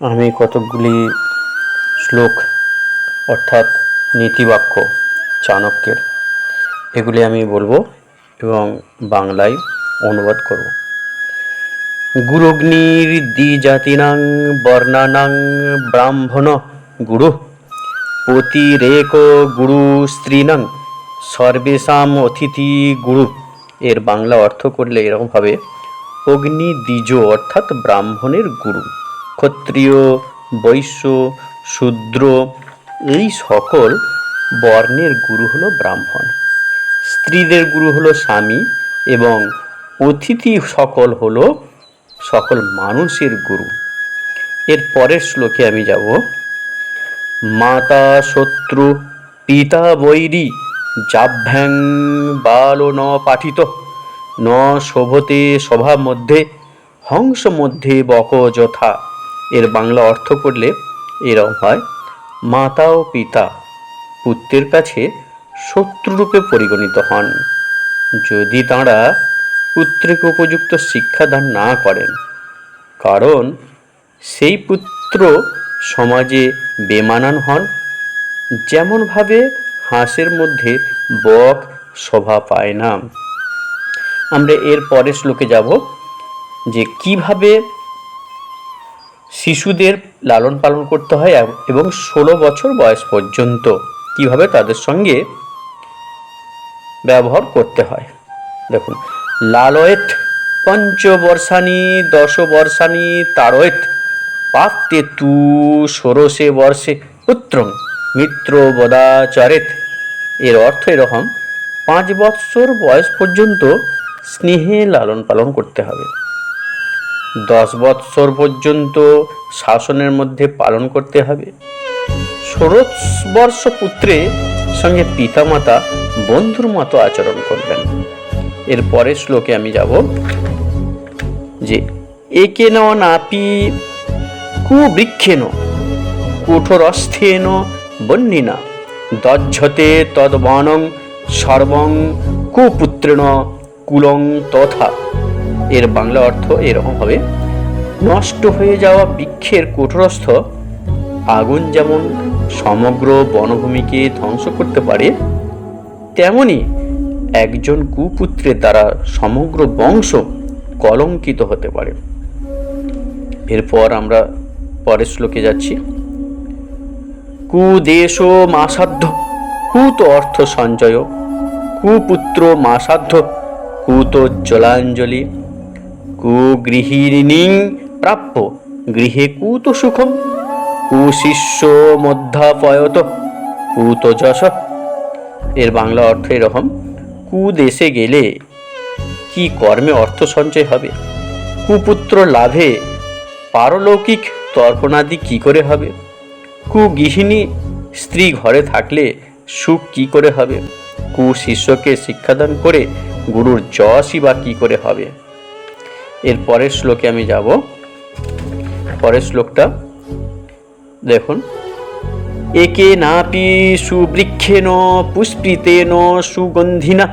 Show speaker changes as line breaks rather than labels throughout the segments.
আমি কতকগুলি শ্লোক অর্থাৎ নীতিবাক্য চাণক্যের, এগুলি আমি বলব এবং বাংলায় অনুবাদ করব। গুরুগ্নির দ্বিজাতিনাং বর্ণানাং ব্রাহ্মণ গুরু পতিরেক গুরু স্ত্রীনাং সর্বেশাম অতিথি গুরু। এর বাংলা অর্থ করলে এরকম হবে অগ্নি দ্বিজ অর্থাৎ ব্রাহ্মণের গুরু। ক্ষত্রিয়, বৈশ্য, শূদ্র, এই সকল বর্ণের গুরু হলো ব্রাহ্মণ। স্ত্রীদের গুরু হলো স্বামী এবং অতিথি সকল হলো সকল মানুষের গুরু। এর পরের শ্লোকে আমি যাব। মাতা শত্রু পিতা বৈরী যাভ্যাং বালো ন পাঠিত, ন শোভতে সভা মধ্যে, হংস মধ্যে বক যথা। এর বাংলা অর্থ করলে এরকম হয়, মাতা ও পিতা, পুত্রের কাছে শত্রুরূপে পরিগণিত হন। যদি তাঁরা পুত্রকে উপযুক্ত শিক্ষাদান না করেন, কারণ সেই পুত্র সমাজে বেমানান হন, যেমনভাবে হাঁসের মধ্যে বক শোভা পায় না। আমরা এর পরের শ্লোকে যাব যে, কীভাবে শিশুদের লালন পালন করতে হয় এবং ষোলো বছর বয়স পর্যন্ত কীভাবে তাদের সঙ্গে ব্যবহার করতে হয়। দেখুন, লালয়েত পঞ্চবর্ষানি দশ বর্ষানি তারয়েত পাপ্তে তু ষোড়শে বর্ষে, পুত্রং মিত্র বদাচারেত এর অর্থ এরকম, পাঁচ বৎসর বয়স পর্যন্ত স্নেহে লালন পালন করতে হবে। দশ বৎসর পর্যন্ত শাসনের মধ্যে পালন করতে হবে। ষোড়শ বর্ষ পুত্রে সঙ্গে পিতামাতা বন্ধুর মতো আচরণ করবেন। এর পরের শ্লোকে আমি যাব যে, একে ন নাপি কুবৃক্ষেন, কঠোরস্থেন বন্যিনা দজ্জতে তদ্বনং সর্বং কুপুত্রেণ কুলং তথা। এর বাংলা অর্থ এরকম হবে, নষ্ট হয়ে যাওয়া বৃক্ষের কঠোরস্থ, আগুন যেমন সমগ্র বনভূমিকে ধ্বংস করতে পারে, তেমনি একজন কুপুত্রের দ্বারা সমগ্র বংশ কলঙ্কিত হতে পারে। এরপর আমরা পরের শ্লোকে যাচ্ছি। কুদেশ মাসাধ্য, কুত অর্থ সঞ্চয়, কুপুত্র মাসাধ্য, কুত জলাঞ্জলি। কুগৃহিণী প্রাপ্য, গৃহে কুত সুখম। কুশিষ্য মধ্যাপয়ত কুত যশ। এর বাংলা অর্থ এরকম কুদেশে গেলে কি কর্মে অর্থ সঞ্চয় হবে? কুপুত্র লাভে পারলৌকিক তর্পণাদি কি করে হবে? কুগৃহিণী স্ত্রী ঘরে থাকলে সুখ কি করে হবে? কুশিষ্যকে শিক্ষাদান করে গুরুর যশই বা কি করে হবে? এর পরের শ্লোকে আমি যাব। পরের শ্লোকটা, দেখুন। একে নাপি সুবৃক্ষেন, পুষ্পিতেন, সুগন্ধিনা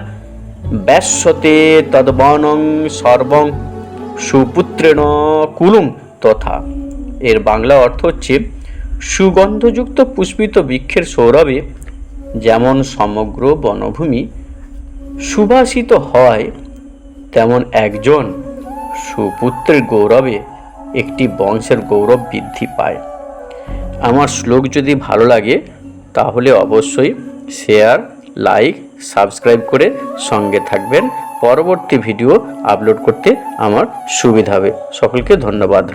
ব্যাসতে তদ্বনং সর্বং সুপুত্রেণ কুলুম তথা। এর বাংলা অর্থ হচ্ছে, সুগন্ধযুক্ত পুষ্পিত বৃক্ষের সৌরভে যেমন সমগ্র বনভূমি সুবাসিত হয়, তেমন একজন সুপুত্রের গৌরবে একটি বংশের গৌরব বৃদ্ধি পায়। আমার শ্লোক যদি ভালো লাগে, তাহলে অবশ্যই শেয়ার লাইক সাবস্ক্রাইব করে সঙ্গে থাকবেন। পরবর্তী ভিডিও আপলোড করতে আমার সুবিধা হবে। সকলকে ধন্যবাদ।